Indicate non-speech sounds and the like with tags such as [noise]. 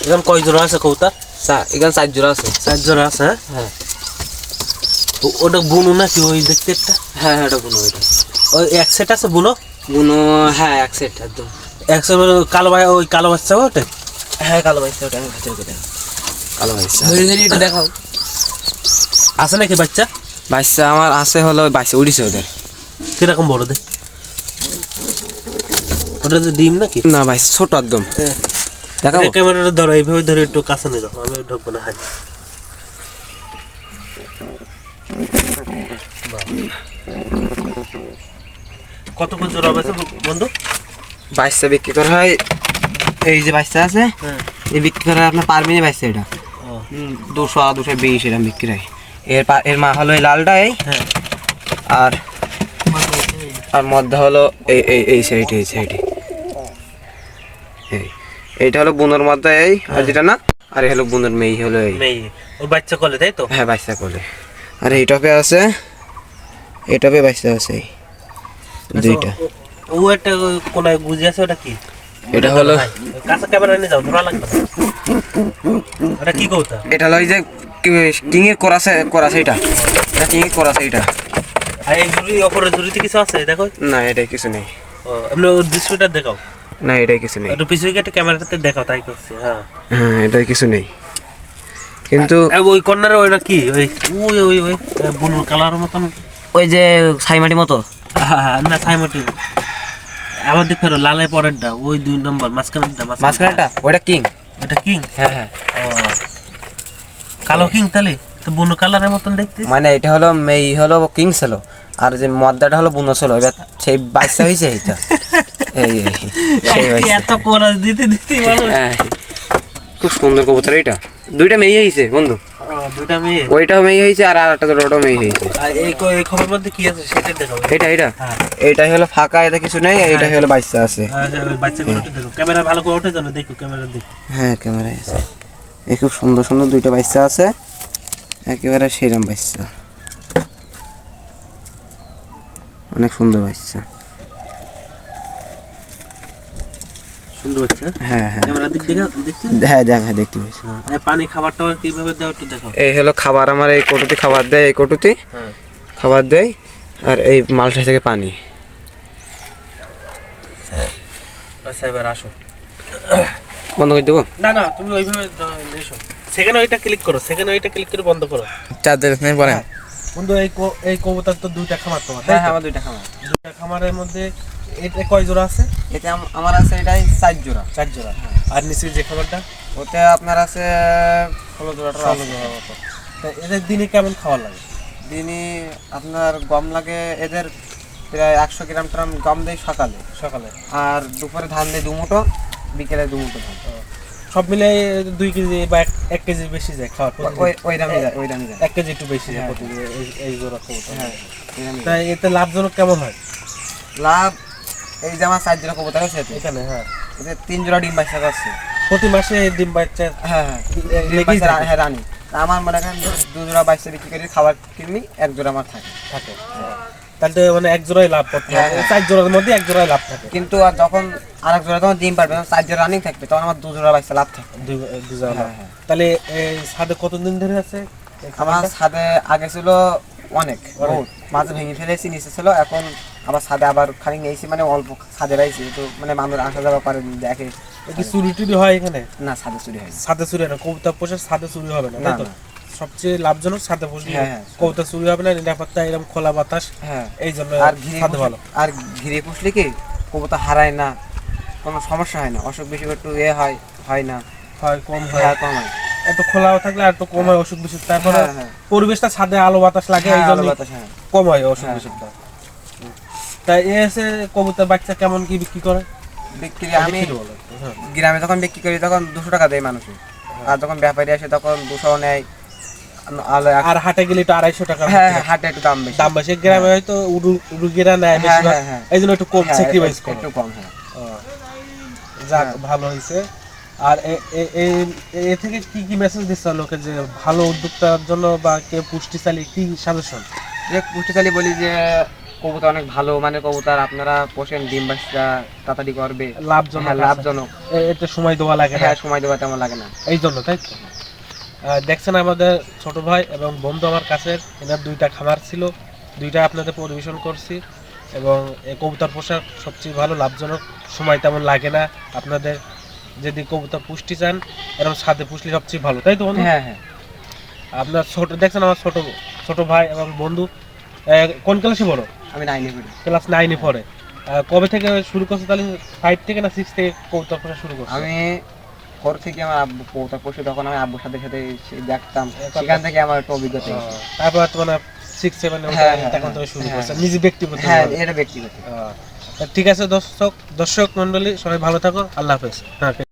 এখানে কয় জোড়া আছে কবুতর চা- এখানে চার জোড়া আছে। চার জোড়া আছে হ্যাঁ? হ্যাঁ। ওটা বুনো নাকি ওই দেখতে একটা? হ্যাঁ হ্যাঁ এটা বুনো এটা ওই এক সেট আছে বুনো? বুনো হ্যাঁ এক সেট একদম। এক সেট মানে কালো ভাই ওই কালো বাচ্চা ওটা? হ্যাঁ কালো বাইসটা ওটা আমি খাঁচের করে কালো ধরে এটা দেখাও। আছে নাকি বাচ্চা? বাইসটা আমার আছে হলো বাইসে উড়িছে ওদের। কীরকম বড় দেখ? ওটা তো ডিম নাকি? না বাইস ছোট একদম। দেখাবো? ক্যামেরাটা ধরো এইভাবে ধরে একটু কাছে নিয়ে যাও আমি ঢুকবো না হাই। কত করে জোড়া আছে বন্ধু? বাইসটা বিক্রি করা হয় এই যে বাইসটা আছে হ্যাঁ। এই বিক্রি করা আপনার পার মিনিট এটা। দুশো দুশো বিশ এরকম বিক্রি হয়। এর পা- এর মা হলো এই লালটা এই। হ্যাঁ। আর আর মধ্যে হলো এই এই এই সাইড এই সাইড। এইটা হলো বোনের মধ্যে এই আর যেটা না আর হলো বুনোর মেয়ে হলো এই। মেয়ে ওর বাচ্চা কলে তাই তো? হ্যাঁ বাইসটা করলে আর এই টপে আছে এই টপে বাইসটা আছে এই দুইটা। ও- একটা কোনায় গুজি আছে ওটা কি? এটা হলো কাছে ক্যামেরা নিয়ে যাও ধরা লাগবে। ওটা কি কৌতা? এটা হলো এই যে কিং এর করাছে করাছে এটা। এটা কিং এর করাছে এটা। আর এই জুড়ি অপরের জুড়িতে কিছু আছে দেখো? না এটা কিছু নেই। এমনি ওর দৃশ্যটা দেখাও। না এটাই কিছু নেই। একটু পিছনে গিয়ে একটা ক্যামেরাটাতে দেখাও তাই করছি হ্যাঁ। হ্যাঁ এটাই কিছু নেই। কিন্তু ওই কর্নারে ওইটা কি ওই ওই ওই ওই বুনুর কালার মতন। ওই যে ছাইমাটি মতো? হ্যাঁ, না সাইমটি। আমার দিক ফেরো লালে পরেরটা ওই দুই নম্বর মাঝখানেরটা মাঝখানেটা ওইটা কিং? এটা কিং? হ্যাঁ হ্যাঁ। কালো কিং তাহলে? তো বুনো কালারের মতন দেখতে। মানে এটা হলো মেই হলো কিং ছিল আর যে মদ্দাটা হলো বুনো ছিল এবার সেই বাচ্চা হয়েছে এইটা। [laughs] [laughs] দিতে মানুষ। হ্যাঁ খুব সুন্দর কবুতর এইটা। দুইটা মেয়ে হয়েছে বন্ধু। দুইটা মেয়ে। ওইটাও মেয়ে হয়েছে আর আর একটা মেয়ে হয়েছে। এই ক- মধ্যে কি আছে সেটা দেখাও এটা এটা হ্যাঁ। এইটাই হলো ফাঁকা এটা কিছু নেই এইটাই হলো বাচ্চা আছে। দেখো। ক্যামেরা ভালো করে ওঠে জানো দেখো ক্যামেরা দেখো। হ্যাঁ ক্যামেরায় আছে। এই খুব সুন্দর সুন্দর দুইটা বাচ্চা আছে। একেবারে সেরম বাচ্চা। অনেক সুন্দর বাচ্চা। সুন্দর হ্যাঁ হ্যাঁ। হ্যাঁ দেখ হ্যাঁ দেখতে পাচ্ছি। পানি খাবারটা কীভাবে দাও একটু দেখো এই হলো খাবার আমার এই কটুতে খাবার দেয় এই কটুতে খাবার দেয় আর এই মালটা থেকে পানি। আচ্ছা এবার আসো। বন্ধ করে দেবো? না না তুমি ওইভাবে এসো। সেখানে ওইটা ক্লিক করো সেখানে ওইটা ক্লিক করে বন্ধ করো। চার্জার ফ্যান পরে। বন্ধু এই এই কবুতর তো দুইটা খামার তোমার হ্যাঁ আমার দুইটা খাবার দুইটা খামারের মধ্যে এটা কয় জোড়া আছে? আম- আমার আছে এটাই চার জোড়া। চার জোড়া। আর নিচে যে খাবারটা? ওতে আপনার আছে ষোলো জোড়াটা ষোলো জোড়ার মতো। তা এদের দিনে কেমন খাবার লাগে? দিনই আপনার গম লাগে এদের প্রায় একশো গ্রাম ট্রাম গম দেয় সকালে। সকালে। আর দুপুরে ধান দেয় দুমুটো বিকেলে দুমুটো ধান। সব মিলে দুই কেজি বা এক- কেজি বেশি যায় খাওয়ার ওই ওই দামে যায় ওই দামে যায়। এক কেজি একটু বেশি যায় হ্যাঁ। প্রতিদিন এই- জোড়া কবুতর হ্যাঁ তাই এতে লাভজনক কেমন হয়? লাভ এই যে আমার চার জোড়া কবুতর আছে। এখানে হ্যাঁ। এতে তিন জোড়া ডিম বাচ্চা আছে। প্রতি মাসে ডিম বাচ্চা হ্যাঁ হ্যাঁ। ডিম বাচ্চা। হ্যাঁ রানি। আমার মনে করেন দু জোড়া বাচ্চা বিক্রি করে খাবার কিনবি এক জোড়া আমার থাকে। থাকে। তাহলে মানে এক জোড়াই লাভ করতে হ্যাঁ, হবে। হ্যাঁ। চার জোড়ার মধ্যে এক জোড়াই লাভ থাকে। কিন্তু আর যখন আর এক জোড়া তখন ডিম পারবে চার জোড়া রানিং থাকবে তখন আমার দু জোড়া বাচ্চা লাভ থাকবে দুই জোড়া হ্যাঁ, হ্যাঁ। তাহলে এই সাদে কতদিন ধরে আছে? আমার? ছাদে আগে ছিল অনেক মাঝে ভেঙে ফেলেছি নিচে ছিল এখন আবার ছাদে আবার খানিক নিয়েছি মানে অল্প ছাদে রাইছি তো মানে মানুষ আসা যাওয়া করে দেখে। কি চুরি টুরি হয় এখানে? না ছাদে চুরি হয়নি সাদে চুরি হয় না কবুতর পোষে সাদে চুরি হবে না তাই তো? সবচেয়ে লাভজনক সাদে হ্যাঁ, হ্যাঁ। কবুতর চুরি হবে না নিরাপত্তা এরকম খোলা বাতাস হ্যাঁ। এই জন্য আর ঘিরে সাদে ভালো। আর ঘিরে পুষলে কি? কবুতর হারায় না কোনো সমস্যা হয় না অসুখ বিসুখ একটু এ হয় হয় না। হয় কম হয়। হ্যাঁ কম হয়। এত খোলাও থাকলে আর তো কম হয় অসুখ বিসুখ তারপরে হ্যাঁ, হ্যাঁ। পরিবেশটা ছাদে আলো বাতাস লাগে এই হ্যাঁ, জন্য হ্যাঁ। কম হয় অসুখ হ্যাঁ, বিসুখটা। তাই এসে কবুতর বাচ্চা কেমন কি বিক্রি করে? বিক্রি আমি হ্যাঁ। গ্রামে যখন বিক্রি করি তখন দুশো টাকা দেয় মানুষে। আর যখন ব্যাপারী আসে তখন দুশো নেয়। আর হাটে গেলে একটু আড়াইশো টাকা হ্যাঁ হ্যাঁ হাটে একটু দাম বেশি। দাম বেশি। গ্রামে হয়তো উরু- উরুগিরা নেয় হ্যাঁ, হ্যাঁ, হ্যাঁ। এই জন্য একটু কম হ্যাঁ, স্যাক্রিফাইস একটু- করে একটু কম হ্যাঁ। যাক হ্যাঁ। ভালো হয়েছে আর এ- থেকে কি কি মেসেজ দিচ্ছে লোকে যে ভালো উদ্যোক্তার জন্য বা কে পুষ্টিশালী কি সাজেশন পুষ্টিশালী বলি যে কবুতর অনেক ভালো মানে কবুতর আপনারা পোষেন ডিম বাচ্চা তাড়াতাড়ি করবে। লাভজনক হ্যাঁ লাভজনক। এতে সময় দেওয়া লাগে না। হ্যাঁ সময় দেওয়া তেমন লাগে না। এই জন্য তাই তো? দেখছেন আমাদের ছোট ভাই এবং বন্ধু আমার কাছে এনার দুইটা খামার ছিল দুইটা আপনাদের পরিবেশন করছি এবং এই কবুতর পোষার সবচেয়ে ভালো লাভজনক সময় তেমন লাগে না। আপনাদের যদি কবুতর পুষ্টি চান এরকম ছাদে পুষলে সবচেয়ে ভালো তাই তো বন্ধু? হ্যাঁ হ্যাঁ। আপনার ছোট দেখছেন আমার ছোট ছোট ভাই এবং বন্ধু কোন ক্লাসে বড় আমি নাইনে করি ক্লাস নাইনে পড়ে। কবে থেকে শুরু করছে তাহলে? ফাইভ থেকে না সিক্স থেকে কবুতর পোষা শুরু করছে? আমি ঘর থেকে আমার আব্বু কবুতর পোষে তখন আমি আব্বুর সাথে সাথে দেখতাম। সেখান থেকে আমার একটা অভিজ্ঞতা তারপর তো মানে সিক্স সেভেন তখন থেকে শুরু হ্যাঁ। করছে নিজে ব্যক্তিগত হ্যাঁ এটা ব্যক্তিগত। ঠিক আছে দর্শক দর্শক মন্ডলী সবাই ভালো থাকো আল্লাহ হাফেজ। হ্যাঁ